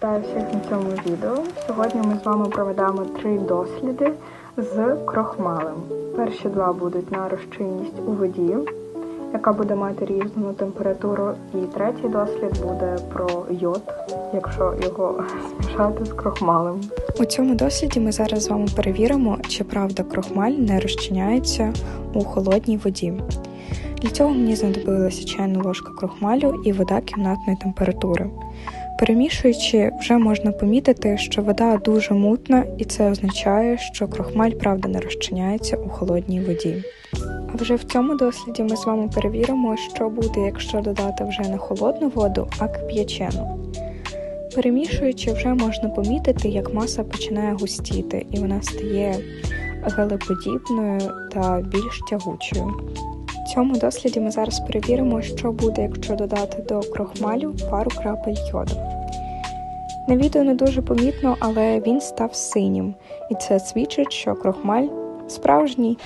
Вітаю всіх на цьому відео. Сьогодні ми з вами проведемо три досліди з крохмалем. Перші два будуть на розчинність у воді, яка буде мати різну температуру. І третій дослід буде про йод, якщо його змішати з крохмалем. У цьому досліді ми зараз з вами перевіримо, чи правда крохмаль не розчиняється у холодній воді. Для цього мені знадобилася чайна ложка крохмалю і вода кімнатної температури. Перемішуючи, вже можна помітити, що вода дуже мутна, і це означає, що крохмаль правда не розчиняється у холодній воді. А вже в цьому досліді ми з вами перевіримо, що буде, якщо додати вже не холодну воду, а кип'ячену. Перемішуючи, вже можна помітити, як маса починає густіти, і вона стає гелеподібною та більш тягучою. Цьому досліді ми зараз перевіримо, що буде, якщо додати до крохмалю пару крапель йоду. На відео не дуже помітно, але він став синім, і це свідчить, що крохмаль справжній.